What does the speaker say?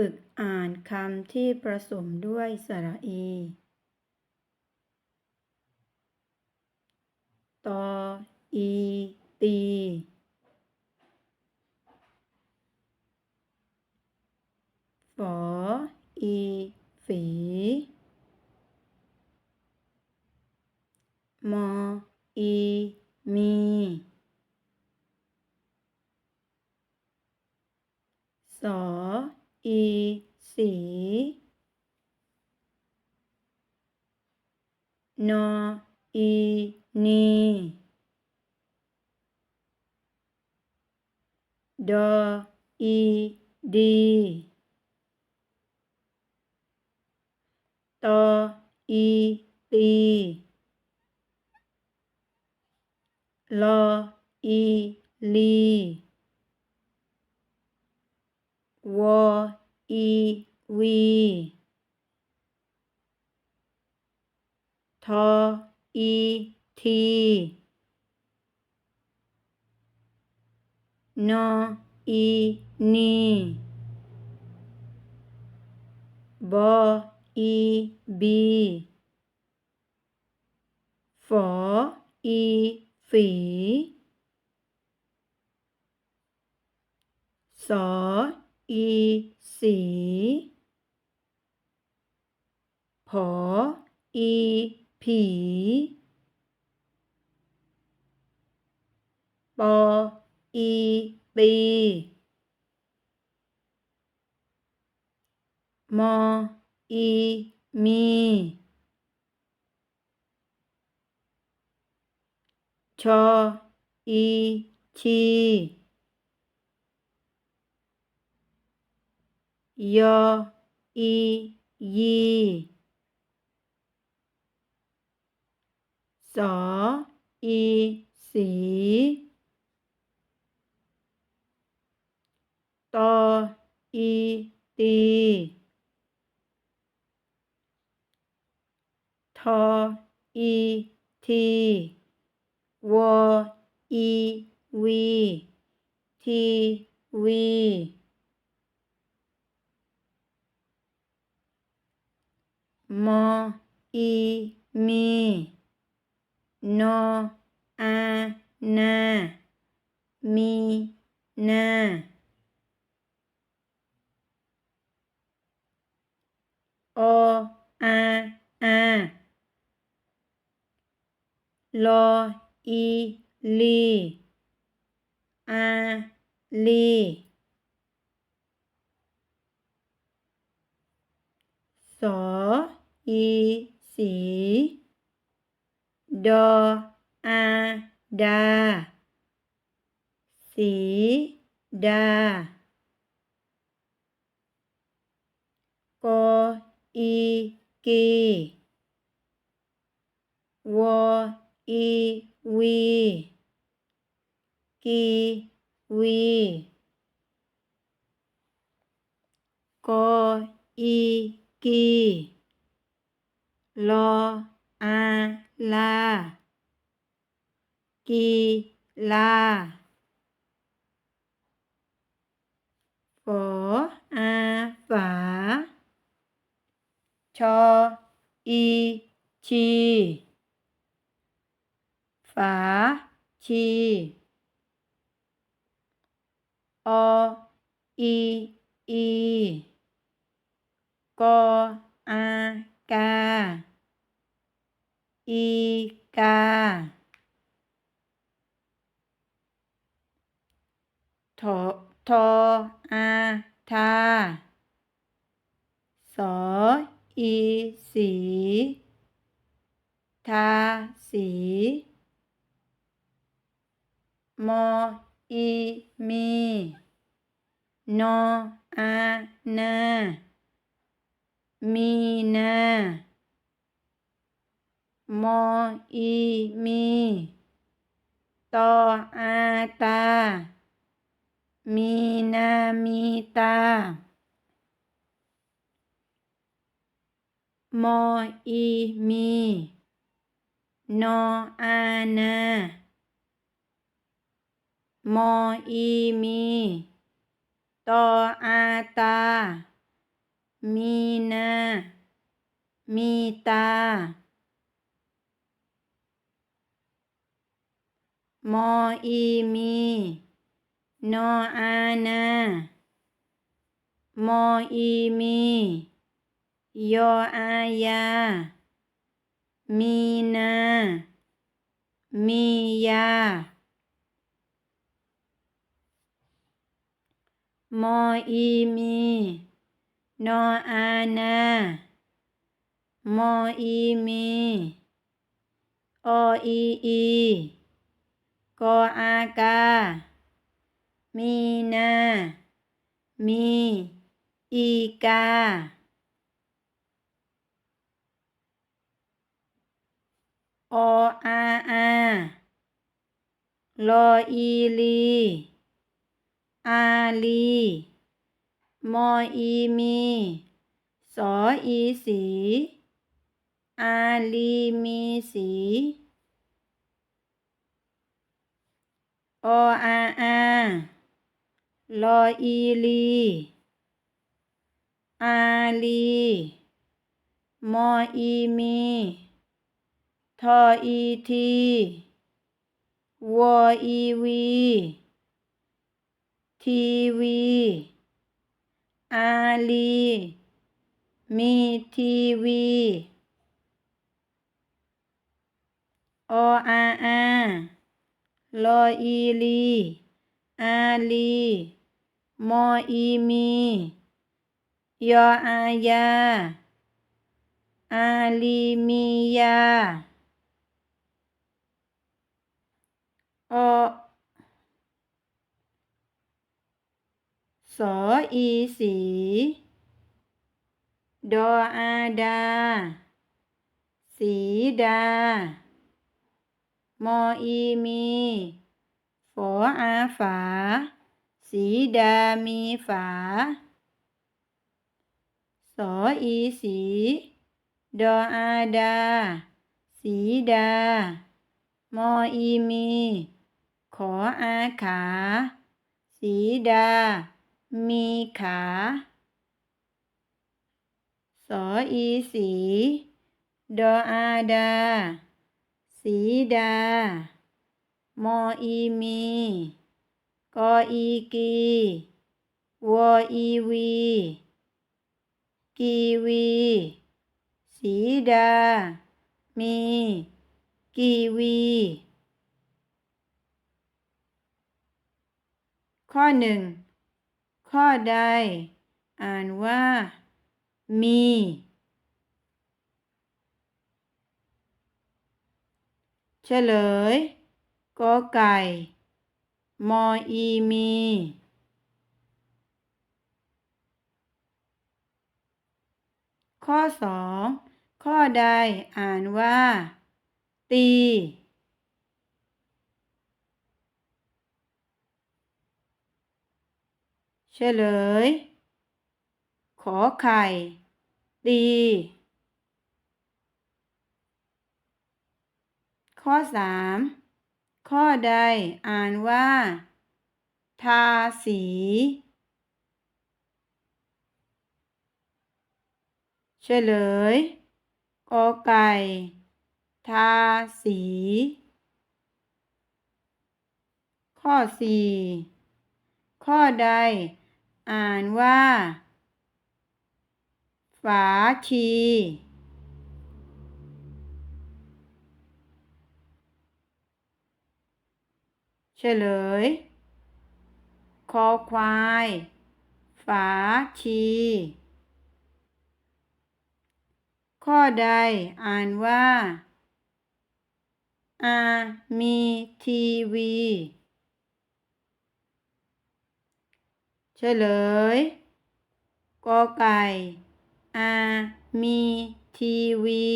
ฝึกอ่านคำที่ผสมด้วยสระอี ตอ อี ตี ฝอ อี ฝี มอ อี มี สอ อี สี นออีนีดออีดีตออีตีลออีลีวออีวี ทออีทีนออีนีบออีบีฝออีฝีสออีสีผออี ผี ปอ อีปีมอ อีมี ชอ อีชียออียี สออีสีตออีตีทออีทีวออีวีทีวีมออีมี นอานามีนาโออาอาลออีลีอาลีสออีสี ดออาดาสีดากออีกีวออีวีกี วีกออีกีลออาลากีลาฝออาฝาช ออีชีฝาชีออีอีกออากาอีกา ทอทออาทา สออีสี ทาสี มออีมี นออานา มีนา มออีมีตออาตา มีนามีตามออีมีนออานา มออีมีตออาตา มีนา มีตา มออีมี นออานา มออีมี ยออายา มีนา มียามออีมี นออานา มออีมี ออีอี กออากา มีนา มีอีกา ออาอาลออีลี อาลี มออีมี สออีสี อาลีมีสี ออาอาลออีลีอาลีมออีมีทออีทีวออีวีทีวีอาลีมีทีวีออาอา ลออีลี อาลี มออีมี ยออายา อาลีมียา อสออีสี ดออาดา สีดา มออีมีฝออาฝา สีดามีฝา สออีสี ดออาดา สีดา มออีมี ขออาขา สีดา มีขา สออีสี ดออาดา สีดา มออีมี กออีกี วออีวี กีวี สีดา มี กีวี ข้อหนึ่ง ข้อใด อ่านว่า มี เฉลยกอไก่ มออีมี ข้อสองข้อใดอ่านว่า ตี เฉลย ขอไข่ ตี ข้อสามข้อใดอ่านว่า ทาสี เฉลยกอไก่ ทาสี ข้อสี่ข้อใด อ่านว่า ฝาชี เฉลย คอควาย ฝาชี ข้อใดอ่านว่าอามีทีวี เฉลย กอไก่อามีทีวี